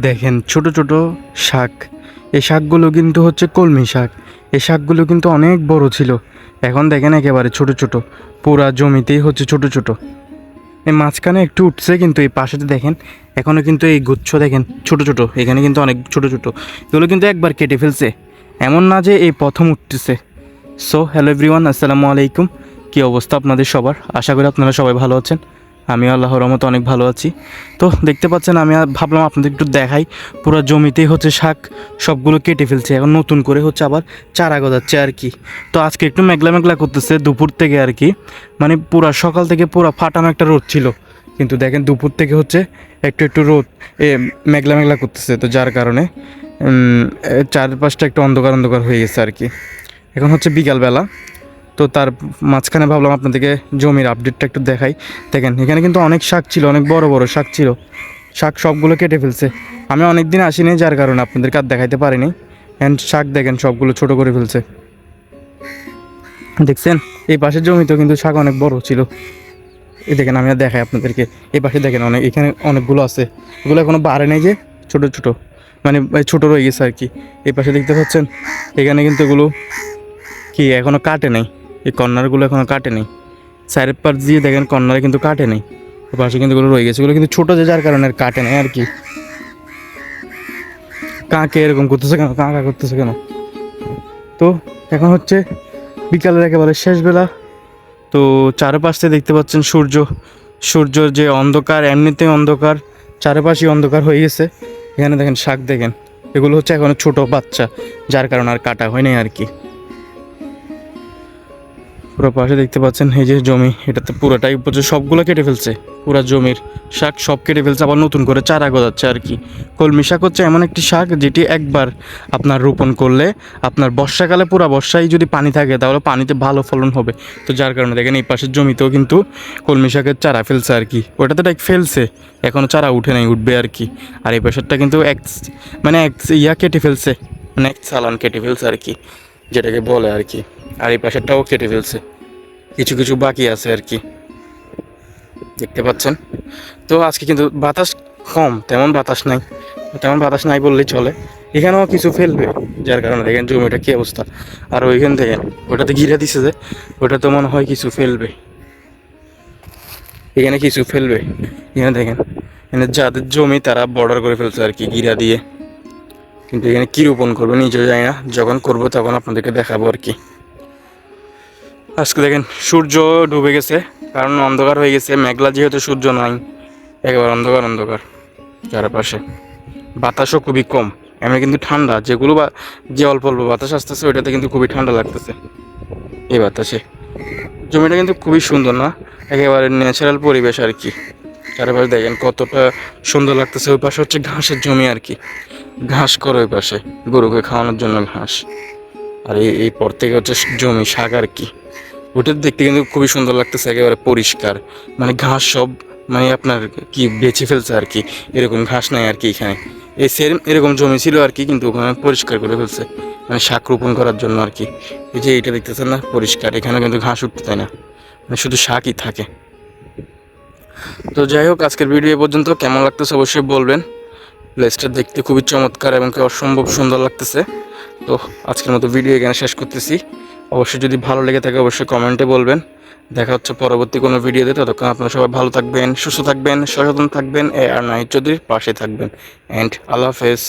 দেখেন, ছোট ছোট শাক। এই শাকগুলো কিন্তু হচ্ছে কলমি শাক। এই শাকগুলো কিন্তু অনেক বড় ছিল। এখন দেখেন একেবারে ছোট ছোট। পুরা জমিতেই হচ্ছে ছোট ছোট। এই মাঝখানে একটু উঠছে কিন্তু এই পাশেতে দেখেন এখনও কিন্তু এই গুচ্ছ দেখেন, ছোট ছোট। এখানে কিন্তু অনেক ছোট ছোট। এগুলো কিন্তু একবার কেটে ফেলছে। এমন না যে এই প্রথম উঠতেছে। সো হ্যালো এভরিওয়ান আসসালামু আলাইকুম। কী অবস্থা আপনাদের সবার? আশা করি আপনারা সবাই ভালো আছেন। আমি আল্লাহর রহমতে অনেক ভালো আছি। তো দেখতে পাচ্ছেন, আমি ভাবলাম আপনাদের একটু দেখাই। পুরো জমিতেই হচ্ছে শাক, সবগুলো কেটে ফেলছে। এখন নতুন করে হচ্ছে আবার চারা গজাচ্ছে আর কি। তো আজকে একটু মেঘলা মেঘলা করতেছে দুপুর থেকে আর কি। মানে পুরা সকাল থেকে পুরো ফাটানো একটা রোদ ছিল। কিন্তু দেখেন দুপুর থেকে হচ্ছে একটু একটু রোদ, এ, মেঘলা মেঘলা করতেছে। তো যার কারণে চারপাশটা একটু অন্ধকার অন্ধকার হয়ে গেছে আর কি। এখন হচ্ছে বিকালবেলা। তো তার মাঝখানে ভাবলাম আপনাদেরকে জমির আপডেটটা একটু দেখাই। দেখেন, এখানে কিন্তু অনেক শাক ছিল, অনেক বড় বড় শাক ছিল। শাক সবগুলো কেটে ফেলছে। আমি অনেক দিন আসিনি, যার কারণে আপনাদেরকে আর দেখাইতে পারিনি। অ্যান্ড শাক দেখেন, সবগুলো ছোট করে ফেলছে। দেখছেন, এই পাশের জমিতেও কিন্তু শাক অনেক বড় ছিল। এই দেখেন, আমি আর দেখাই আপনাদেরকে। এই পাশে দেখেন, অনেক, এখানে অনেকগুলো আছে। এগুলো এখনও বাড়ে নেই যে, ছোট ছোট। মানে এই ছোট রয়ে গেছে আর কি। এই পাশে দেখতে পাচ্ছেন, এখানে কিন্তু এগুলো কি এখনও কাটে নেই। এই কর্নারগুলো এখনও কাটে নেই সাইডের পার দিয়ে দেখেন কর্নারে কিন্তু কাটে নেই পাশে কিন্তু এগুলো রয়ে গেছে। এগুলো কিন্তু ছোটো যে যার কারণে আর কাটে নেই আর কি। কাকে এরকম করতেছে কেন? কাঁকা করতেছে কেন? তো এখন হচ্ছে বিকালের একেবারে শেষবেলা তো চারপাশে দেখতে পাচ্ছেন সূর্য। সূর্যর যে অন্ধকার এমনিতে অন্ধকার চারপাশে অন্ধকার হয়ে গেছে। এখানে দেখেন শাক দেখেন। এগুলো হচ্ছে এখনও ছোট বাচ্চা, যার কারণে আর কাটা হয়নি আর কি। পুরো পাশে দেখতে পাচ্ছেন এই যে জমি, এটাতে পুরোটাই হচ্ছে সবগুলো কেটে ফেলছে। পুরো জমির শাক সব কেটে ফেলছে, আবার নতুন করে চারা গজাচ্ছে আর কি। কলমি শাক হচ্ছে এমন একটি শাক যেটি একবার আপনার রোপণ করলে আপনার বর্ষাকালে পুরো বর্ষায় যদি পানি থাকে, তাহলে পানিতে ভালো ফলন হবে। তো যার কারণে দেখেন এই পাশের জমিতেও কিন্তু কলমি শাকের চারা ফেলছে আর কি। ওটাতে ঠিক ফেলছে এখনও চারা উঠে নাই, উঠবে আর কি। আর এই পাশেরটা কিন্তু এক মানে এক ইয়া কেটে ফেলছে মানে এক চালান কেটে ফেলছে আর কি। যেটাকে বলে আর কি। আর এই পাশেরটাও কেটে ফেলছে। কিছু কিছু বাকি আছে আর কি। দেখতে পাচ্ছেন? তো আজকে কিন্তু বাতাস কম, তেমন বাতাস নাই। তেমন বাতাস নাই বললেই চলে। এখানেও কিছু ফেলবে, যার কারণে দেখেন জমিটা কী অবস্থা। আর ওইখান থেকে, ওটাতে ঘিরে দিছে যে, ওটা তো মনে হয় কিছু ফেলবে। এখানে কিছু ফেলবে। এখানে দেখেন, এখানে যাদের জমি তারা বর্ডার করে ফেলছে আর কি ঘিরা দিয়ে। কিন্তু এখানে কী রোপণ করব নিজেও জানি না। যখন করব তখন আপনাদেরকে দেখাবো আর কি। আজকে দেখেন, সূর্য ডুবে গেছে, কারণ অন্ধকার হয়ে গেছে। মেঘলা যেহেতু সূর্য নাই, একেবারে অন্ধকার অন্ধকার। চারপাশে। বাতাসও খুবই কম। এমনি কিন্তু ঠান্ডা। যেগুলো বা যে অল্প অল্প বাতাস আসতেছে, ওইটাতে কিন্তু খুবই ঠান্ডা লাগতেছে। এই বাতাসে। জমিটা কিন্তু খুবই সুন্দর না? একেবারে ন্যাচারাল পরিবেশ আর কি। চারপাশে দেখেন কতটা সুন্দর লাগতেছে। ওই পাশে হচ্ছে ঘাসের জমি আর কি। ঘাস করে ওই পাশে গরুকে খাওয়ানোর জন্য ঘাস। আর এই এই পর থেকে হচ্ছে জমি, শাক আর কি। ওটা দেখতে কিন্তু খুবই সুন্দর লাগতেছে, একেবারে পরিষ্কার। মানে ঘাস সব মানে আপনার কি বেছে ফেলছে আর কি। এরকম ঘাস নাই আর কি এখানে। এই সেম এরকম জমি ছিল আর কি, কিন্তু ওখানে পরিষ্কার করে ফেলছে। মানে শাক রোপণ করার জন্য আর কি। এই যে এইটা দেখতেছেন না? পরিষ্কার। এখানে কিন্তু ঘাস উঠতে তাই না। মানে শুধু শাকই থাকে। তো যাই হোক, আজকের ভিডিও পর্যন্ত। কেমন লাগতেছে অবশ্যই বলবেন। প্লেসটা দেখতে খুবই চমৎকার এবং কি অসম্ভব সুন্দর লাগতেছে। তো আজকের মতো ভিডিও এখানে শেষ করতেছি। অবশ্যই যদি ভালো লেগে থাকে, অবশ্যই কমেন্টে বলবেন। দেখা হচ্ছে পরবর্তী কোনো ভিডিওতে ততক্ষণ আপনারা সবাই ভালো থাকবেন, সুস্থ থাকবেন, সচেতন থাকবেন, এ আর নাহিদ চৌধুরীর পাশে থাকবেন। অ্যান্ড আল্লাহ হাফেজ।